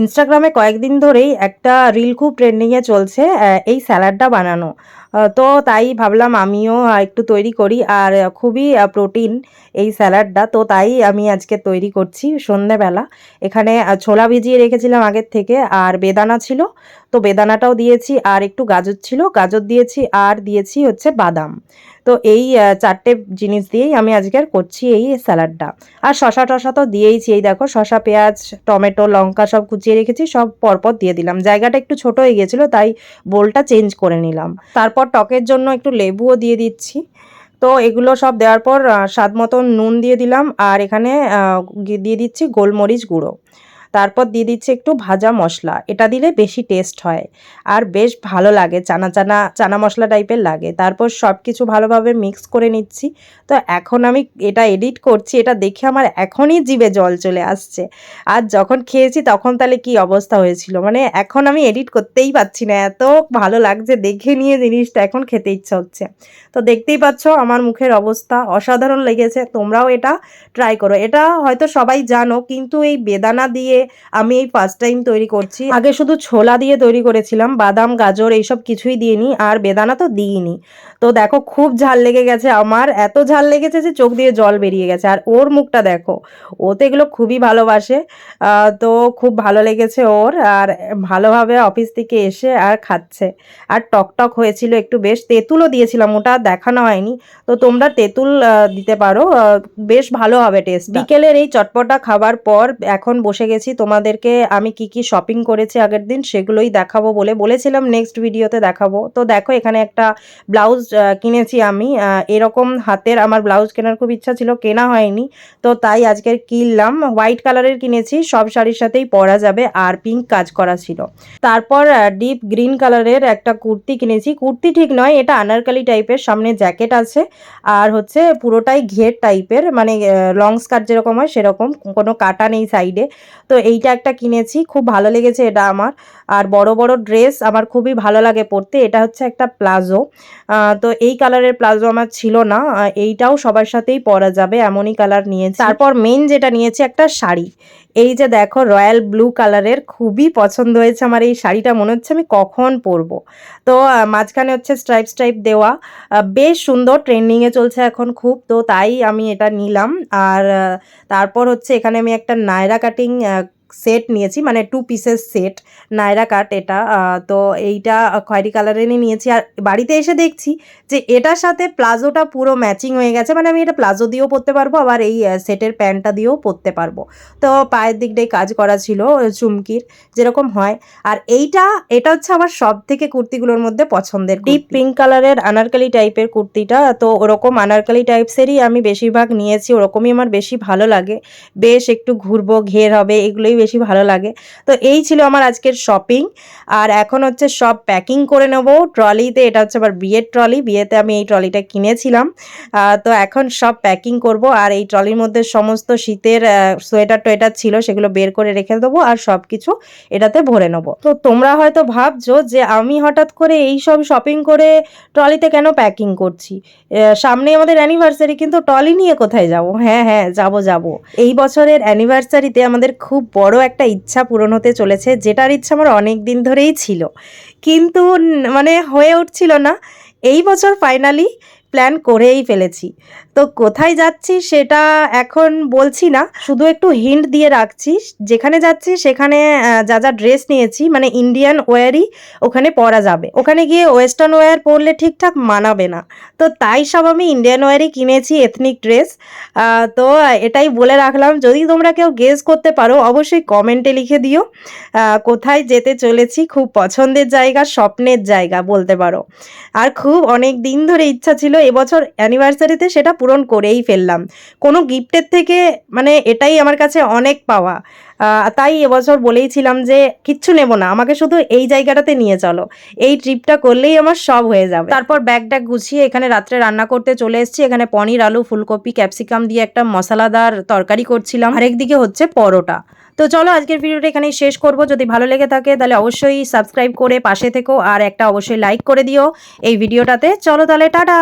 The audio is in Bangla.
ইনস্টাগ্রামে কয়েকদিন ধরেই একটা রিল খুব ট্রেন্ডিংয়ে চলছে এই স্যালাডটা বানানো। তো তাই ভাবলাম আমিও একটু তৈরি করি। আর খুবই প্রোটিন এই স্যালাডটা তো তাই আমি আজকে তৈরি করছি সন্ধেবেলা। এখানে ছোলা ভিজিয়ে রেখেছিলাম আগের থেকে, আর বেদানা ছিল। তো বেদানাটাও দিয়েছি, আর একটু গাজর ছিল। গাজর দিয়েছি, আর দিয়েছি হচ্ছে বাদাম। তো এই চারটে জিনিস দিয়েই আমি আজকের করছি এই স্যালাডটা। আর শশা টশা তো দিয়েইছি, এই দেখো শশা পেঁয়াজ, টমেটো, লঙ্কা সব কুচিয়ে রেখেছি, সব পরপর দিয়ে দিলাম। জায়গাটা একটু ছোট হয়ে গেছিল, তাই বোলটা চেঞ্জ করে নিলাম। তারপর টকের জন্য একটু লেবুও দিয়ে দিচ্ছি। তো এগুলো সব দেওয়ার পর স্বাদ নুন দিয়ে দিলাম, আর এখানে দিয়ে দিচ্ছি গোলমরিচ গুঁড়ো। তারপর দিয়ে দিচ্ছি একটু ভাজা মশলা। এটা দিলে বেশি টেস্ট হয়। আর বেশ ভালো লাগে, চানা চানা চানা মশলা টাইপের লাগে। তারপর সব কিছু ভালোভাবে মিক্স করে নিচ্ছি। তো এখন আমি এটা এডিট করছি, এটা দেখে আমার এখনই জিভে জল চলে আসছে। আর যখন খেয়েছি তখন তাহলে কি অবস্থা হয়েছিল? মানে এখন আমি এডিট করতেই পাচ্ছি না। এত ভালো লাগছে দেখে নিয়ে জিনিসটা এখন খেতে ইচ্ছা হচ্ছে। তো দেখতেই পাচ্ছ আমার মুখের অবস্থা অসাধারণ লেগেছে। তোমরাও এটা ট্রাই করো। এটা হয়তো সবাই জানো, কিন্তু এই বেদানা দিয়ে আমি এই ফার্স্ট টাইম তৈরি করছি। আগে শুধু ছোলা দিয়ে তৈরি করেছিলাম, বাদাম, গাজর এইসব কিছুই দিইনি, আর বেদানা তো দিইনি। তো দেখো, খুব ঝাল লেগে গেছে আমার, এত ঝাল লেগেছে যে চোখ দিয়ে জল বেরিয়ে গেছে। আর ওর মুখটা দেখো, ও তো এগুলো খুবই ভালোবাসে তো খুব ভালো লেগেছে ওর, আর ভালোভাবে অফিস থেকে এসে আর খাচ্ছে। আর টক টক হয়েছিল একটু বেশ, তেঁতুলও দিয়েছিলাম, ওটা দেখানো হয়নি। তো তোমরা তেঁতুল দিতে পারো বেশ ভালো হবে টেস্ট বিকেলের এই চটপটা খাবার পর এখন বসে গেছি তোমাদেরকে আমি কি কি শপিং করেছি আগের দিন সেগুলোই দেখাবো বলে বলেছিলাম নেক্সট ভিডিওতে দেখাবো। তো দেখো, এখানে একটা ব্লাউজ কিনেছি আমি। এরকম হাতের আমার ব্লাউজ কেনার খুব ইচ্ছা ছিল, কেনা হয়নি। তো তাই আজকের কিনলাম। হোয়াইট কালারের কিনেছি, সব শাড়ির সাথেই পরা যাবে, আর পিঙ্ক কাজ করা ছিল। তারপর ডিপ গ্রিন কালারের একটা কুর্তি কিনেছি। কুর্তি ঠিক নয়, এটা আনারকালি টাইপের সামনে জ্যাকেট আছে। আর হচ্ছে পুরোটাই ঘের টাইপের মানে লং স্কার্ট যেরকম হয় সেরকম, কোনো কাটা নেই সাইডে তো এইটা একটা কিনেছি, খুব ভালো লেগেছে এটা আমার। আর বড় বড় ড্রেস আমার খুবই ভালো লাগে পরতে, এটা হচ্ছে একটা প্লাজো। তো এই কালারের প্লাজো আমার ছিল না এইটাও সবার সাথেই পরা যাবে, এমনই কালার নিয়েছি। তারপর মেন যেটা নিয়েছি একটা শাড়ি। এই যে দেখো রয়্যাল ব্লু কালারের খুবই পছন্দ হয়েছে আমার এই শাড়িটা, মনে হচ্ছে আমি কখন পরব। তো মাঝখানে হচ্ছে স্ট্রাইপ স্ট্রাইপ দেওয়া। বেশ সুন্দর ট্রেন্ডিংয়ে চলছে এখন খুব, তো তাই আমি এটা নিলাম। আর তারপর হচ্ছে এখানে আমি একটা নায়রা কাটিং সেট নিয়েছি মানে two pieces set Naira cut এটা তো এইটা খয়েরি কালারেরই নিয়েছি। আর বাড়িতে এসে দেখছি যে এটার সাথে প্লাজোটা পুরো ম্যাচিং হয়ে গেছে মানে আমি এটা প্লাজো দিয়েও পরতে পারব আবার এই সেটের প্যান্টটা দিয়েও পরতে পারব। তো পায়ের দিকটাই কাজ করা ছিল চুমকির যেরকম হয়। আর এইটা এটা হচ্ছে আমার সব থেকে কুর্তিগুলোর মধ্যে পছন্দের ডিপ পিঙ্ক কালারের আনারকালি টাইপের কুর্তিটা তো ওরকম আনারকালি টাইপসেরই আমি বেশিরভাগ নিয়েছি ওরকমই আমার বেশি ভালো লাগে। বেশ একটু ঘুরবো ঘের হবে এগুলোই বেশি ভালো লাগে। তো এই ছিল আমার আজকের শপিং আর এখন হচ্ছে সব প্যাকিং করে নেব। ট্রলিতে এটা হচ্ছে আমার বিয়ের ট্রলি। বিয়েতে আমি এই ট্রলিটা কিনেছিলাম। তো এখন সব প্যাকিং করব। আর এই ট্রলির মধ্যে সমস্ত শীতের সোয়েটার টোয়েটার ছিল সেগুলো বের করে রেখে দেবো। আর সব কিছু এটাতে ভরে নেব। তো তোমরা হয়তো ভাবছ যে আমি হঠাৎ করে এই সব শপিং করে ট্রলিতে কেন প্যাকিং করছি? সামনে আমাদের অ্যানিভার্সারি কিন্তু ট্রলি নিয়ে কোথায় যাব? হ্যাঁ হ্যাঁ যাব যাব। এই বছরের অ্যানিভার্সারিতে আমাদের খুব বড় একটা ইচ্ছা পূরণ হতে চলেছে, যেটার ইচ্ছা আমার অনেক দিন ধরেই ছিল। কিন্তু মানে হয়ে উঠছিল না। এই বছর ফাইনালি প্ল্যান করেই ফেলেছি। তো কোথায় যাচ্ছি সেটা এখন বলছি না। শুধু একটু হিন্ট দিয়ে রাখছি। যেখানে যাচ্ছি সেখানে যা যা ড্রেস নিয়েছি মানে ইন্ডিয়ান ওয়ারই ওখানে পরা যাবে। ওখানে গিয়ে ওয়েস্টার্ন ওয়্যার পরলে ঠিকঠাক মানাবে না। তো তাই সব আমি ইন্ডিয়ান ওয়ারই কিনেছি এথনিক ড্রেস তো এটাই বলে রাখলাম। যদি তোমরা কেউ গেস করতে পারো, অবশ্যই কমেন্টে লিখে দিও। কোথায় যেতে চলেছি, খুব পছন্দের জায়গা, স্বপ্নের জায়গা বলতে পারো। আর খুব অনেক দিন ধরে ইচ্ছা ছিল, এবছর অ্যানিভার্সারিতে সেটা পূরণ করেই ফেললাম। কোনো গিফটের থেকে মানে এটাই আমার কাছে অনেক পাওয়া। তাই এবছর বলেইছিলাম যে কিচ্ছু নেব না, আমাকে শুধু এই জায়গাটাতে নিয়ে চলো। এই ট্রিপটা করলেই আমার সব হয়ে যাবে। তারপর ব্যাগ ট্যাগ গুছিয়ে এখানে রাত্রে রান্না করতে চলে এসেছি। এখানে পনির, আলু, ফুলকপি, ক্যাপসিকাম দিয়ে একটা মশলাদার তরকারি করছিলাম। আরেকদিকে হচ্ছে পরোটা। তো চলো আজকের ভিডিওটা এখানেই শেষ করব। যদি ভালো লেগে থাকে তাহলে অবশ্যই সাবস্ক্রাইব করে পাশে থেকো আর একটা অবশ্যই লাইক করে দিও এই ভিডিওটাতে। চলো তাহলে, টাটা!